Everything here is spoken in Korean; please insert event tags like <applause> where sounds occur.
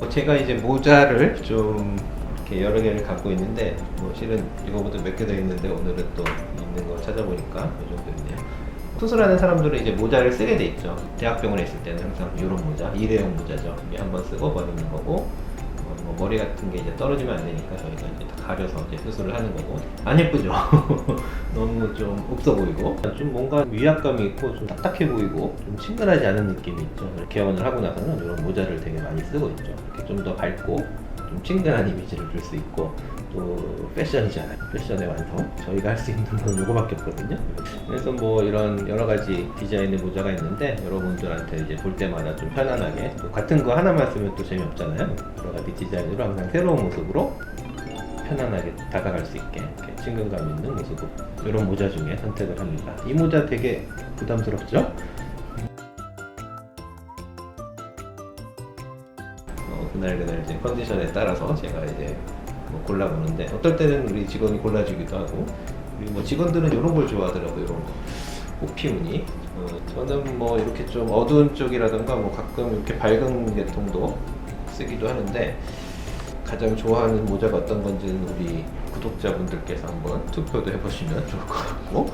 뭐 제가 이제 모자를 좀 이렇게 여러 개를 갖고 있는데 뭐 실은 이거보다 몇 개 더 있는데 오늘은 또 있는 거 찾아보니까 이 정도 있네요. 수술하는 사람들은 이제 모자를 쓰게 돼 있죠. 대학병원에 있을 때는 항상 이런 모자, 일회용 모자죠. 한번 쓰고 버리는 거고 어, 뭐 머리 같은 게 이제 떨어지면 안 되니까 저희가 이제 다 가려서 이제 수술을 하는 거고 안 예쁘죠. <laughs> 너무 좀 없어 보이고 좀 뭔가 위압감이 있고 좀 딱딱해 보이고 좀 친근하지 않은 느낌이 있죠. 개원을 하고 나서는 이런 모자를 되게 많이 쓰고 있죠. 이렇게 좀 더 밝고 좀 친근한 이미지를 줄 수 있고 또 패션이잖아요. 패션의 완성. 저희가 할 수 있는 건 요거밖에 없거든요. 그래서 뭐 이런 여러 가지 디자인의 모자가 있는데 여러분들한테 이제 볼 때마다 좀 편안하게 또 같은 거 하나만 쓰면 또 재미없잖아요. 여러 가지 디자인으로 항상 새로운 모습으로 편안하게 다가갈 수 있게 친근감 있는 모습으로 이런 모자 중에 선택을 합니다. 이 모자 되게 부담스럽죠? 어, 그날 그날 이제 컨디션에 따라서 제가 이제 뭐 골라보는데 어떨 때는 우리 직원이 골라주기도 하고 그리고 뭐 직원들은 이런 걸 좋아하더라고요. 이런 거. 꽃피무늬. 어, 저는 뭐 이렇게 좀 어두운 쪽이라든가 뭐 가끔 이렇게 밝은 계통도 쓰기도 하는데 가장 좋아하는 모자가 어떤 건지는 우리 구독자분들께서 한번 투표도 해보시면 좋을 것 같고